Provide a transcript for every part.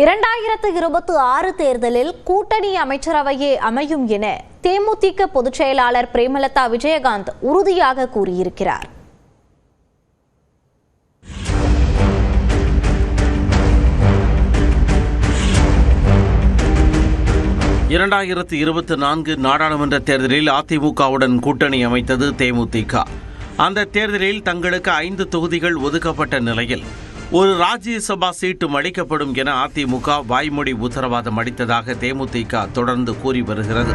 இரண்டாயிரத்து இருபத்தி ஆறு தேர்தலில் கூட்டணி அமைச்சரவையே அமையும் என தேமுதிக பொதுச் செயலாளர் பிரேமலதா விஜயகாந்த் உறுதியாக கூறியிருக்கிறார். இரண்டாயிரத்து இருபத்தி நான்கு நாடாளுமன்ற தேர்தலில் அதிமுகவுடன் கூட்டணி அமைத்தது தேமுதிக. அந்த தேர்தலில் தங்களுக்கு ஐந்து தொகுதிகள் ஒதுக்கப்பட்ட நிலையில் ஒரு ராஜ்யசபா சீட்டும் அளிக்கப்படும் என அதிமுக வாய்மொழி உத்தரவாதம் அளித்ததாக தேமுதிக தொடர்ந்து கூறி வருகிறது.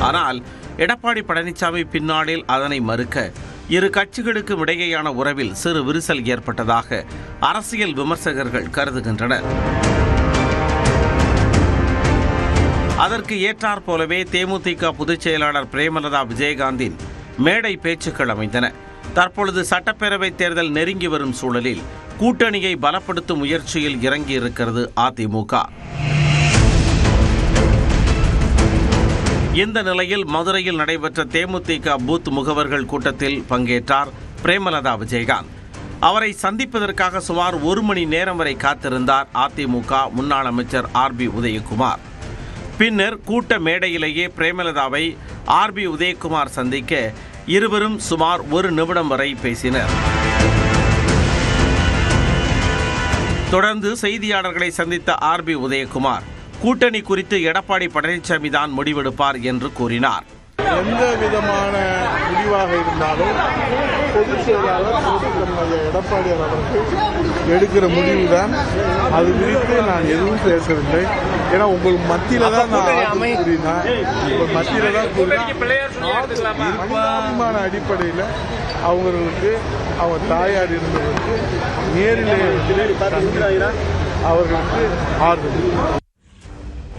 ஆனால் எடப்பாடி பழனிசாமி பின்னாளில் அதனை மறுக்க இரு கட்சிகளுக்கும் இடையேயான உறவில் சிறு விரிசல் ஏற்பட்டதாக அரசியல் விமர்சகர்கள் கருதுகின்றனர். அதற்கு ஏற்றாற் போலவே தேமுதிக பொதுச் செயலாளர் பிரேமலதா விஜயகாந்தின் மேடை பேச்சுக்கள் அமைந்தன. தற்பொழுது சட்டப்பேரவைத் தேர்தல் நெருங்கி வரும் சூழலில் கூட்டணியை பலப்படுத்தும் முயற்சியில் இறங்கியிருக்கிறது அதிமுக. இந்த நிலையில் மதுரையில் நடைபெற்ற தேமுதிக பூத் முகவர்கள் கூட்டத்தில் பங்கேற்றார் பிரேமலதா விஜயகாந்த். அவரை சந்திப்பதற்காக சுமார் ஒரு மணி நேரம் வரை காத்திருந்தார் அதிமுக முன்னாள் அமைச்சர் ஆர் பி உதயகுமார். பின்னர் கூட்ட மேடையிலேயே பிரேமலதாவை ஆர் பி உதயகுமார் சந்திக்க இருவரும் சுமார் ஒரு நிமிடம் வரை பேசினர். தொடர்ந்து செய்தியாளர்களை சந்தித்த ஆர் பி உதயகுமார் கூட்டணி குறித்து எடப்பாடி பழனிசாமி தான் முடிவெடுப்பார் என்று கூறினார். எந்த விதமான முடிவாக இருந்தாலும் பொதுச் செயலாளர் எடப்பாடியார் அவர்கள் எடுக்கிற முடிவு தான் அது குறித்து நான் எதுவும் பேசவில்லை. ஏன்னா உங்கள் மத்தியில தான் நான் கூறினேன் உங்கள் மத்தியில தான் கூறினேன் அடிப்படையில் அவங்களுக்கு அவங்க தாயார் இருந்தவருக்கு நேரிலே அவர்களுக்கு ஆறுதல்.